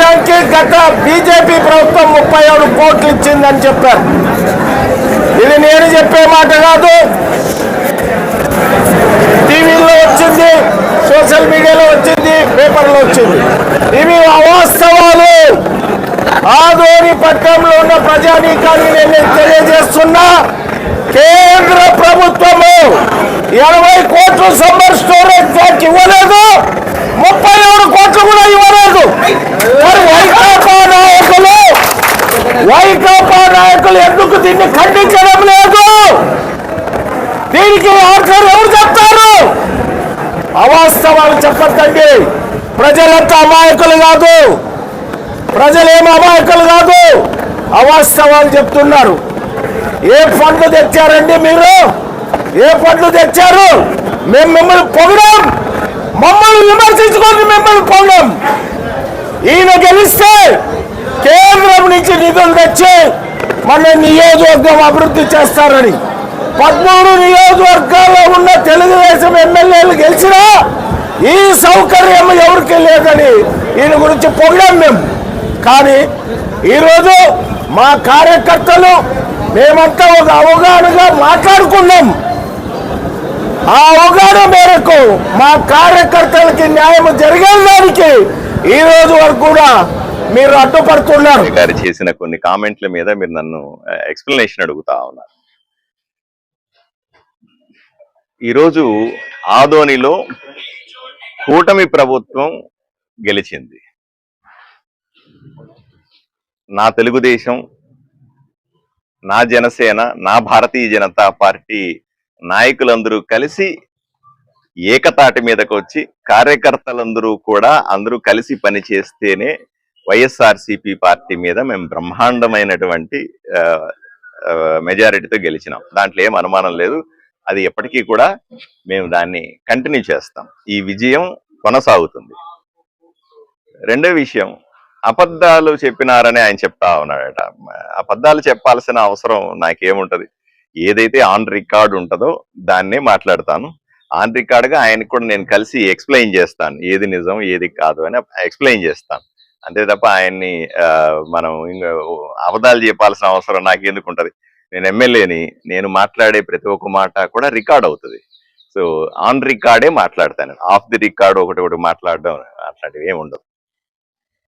రాష్ట్రానికి గత బీజేపీ ప్రభుత్వం ముప్పై ఏడు కోట్లు ఇచ్చిందని చెప్పారు. ఇది నేను చెప్పే మాట కాదు. టీవీలో వచ్చింది సోషల్ మీడియాలో వచ్చింది పేపర్లో వచ్చింది. ఇవి అవాస్తవాలు. ఆదోని పట్టణంలో ఉన్న ప్రజానీకాన్ని నేను తెలియజేస్తున్నా. కేంద్ర ప్రభుత్వము ఇరవై కోట్లు సమ్మర్ స్టోరేజ్ ట్యాంక్ ఇవ్వలేదు. ముప్పై ఏడు కోట్లు కూడా ఇవ్వలేదు మరి వైకాపా నాయకులు వైకాపా నాయకులు ఎందుకు దీన్ని ఖండించడం లేదు? దీనికి ఆన్సర్ ఎవరు చెప్తారు? అవాస్తవాలు చెప్పద్దండి ప్రజలంతా అమాయకులు కాదు. ప్రజలేం అమాయకులు కాదు. అవాస్తవాలు చెప్తున్నారు. ఏ ఫండ్లు తెచ్చారండి మీరు? ఏ ఫండ్లు తెచ్చారు? మేము మిమ్మల్ని పొగడం. మమ్మల్ని విమర్శించుకొని మిమ్మల్ని పొగడం. ఈయన గెలిస్తే కేంద్రం నుంచి నిధులు తెచ్చి మన నియోజకవర్గం అభివృద్ధి చేస్తారని పదమూడు నియోజకవర్గాల్లో ఉన్న తెలుగుదేశం ఎమ్మెల్యేలు గెలిచినా ఈ సౌకర్యం ఎవరికి లేదని ఈయన గురించి పొగిడాం మేము. కానీ ఈరోజు మా కార్యకర్తలు మేమంతా ఒక అవగాహనగా మాట్లాడుకున్నాం. ఆ అవగాహన మేరకు మా కార్యకర్తలకి న్యాయం జరిగేదానికి ఈ రోజు వరకు కూడా మీరు అడ్డుపడుతున్నారు. గారు చేసిన కొన్ని కామెంట్ల మీద మీరు నన్ను ఎక్స్ప్లెనేషన్ అడుగుతా ఉన్నారు. ఈరోజు ఆదోనిలో కూటమి ప్రభుత్వం గెలిచింది. నా తెలుగుదేశం నా జనసేన నా భారతీయ జనతా పార్టీ నాయకులందరూ కలిసి ఏకతాటి మీదకు వచ్చి కార్యకర్తలందరూ కూడా అందరూ కలిసి పనిచేస్తేనే వైఎస్ఆర్సిపి పార్టీ మీద మేము బ్రహ్మాండమైనటువంటి మెజారిటీతో గెలిచినాం. దాంట్లో ఏం అనుమానం లేదు. అది ఎప్పటికీ కూడా మేము దాన్ని కంటిన్యూ చేస్తాం. ఈ విజయం కొనసాగుతుంది. రెండో విషయం అబద్ధాలు చెప్పినారని ఆయన చెప్తా ఉన్నాడట. అబద్ధాలు చెప్పాల్సిన అవసరం నాకేముంటది? ఏదైతే ఆన్ రికార్డ్ ఉంటుందో దాన్నే మాట్లాడతాను. ఆన్ రికార్డ్గా ఆయనకు కూడా నేను కలిసి ఎక్స్ప్లెయిన్ చేస్తాను. ఏది నిజం ఏది కాదు అని ఎక్స్ప్లెయిన్ చేస్తాను. అంతే తప్ప ఆయన్ని ఆ, మనం ఇంకా అబద్ధాలు చెప్పాల్సిన అవసరం నాకు ఎందుకు ఉంటుంది నేను ఎమ్మెల్యేని నేను మాట్లాడే ప్రతి ఒక్క మాట కూడా రికార్డ్ అవుతుంది. సో ఆన్ రికార్డే మాట్లాడతాను. ఆఫ్ ది రికార్డ్ ఒకటి ఒకటి మాట్లాడడం అట్లాంటివి ఏమి ఉండదు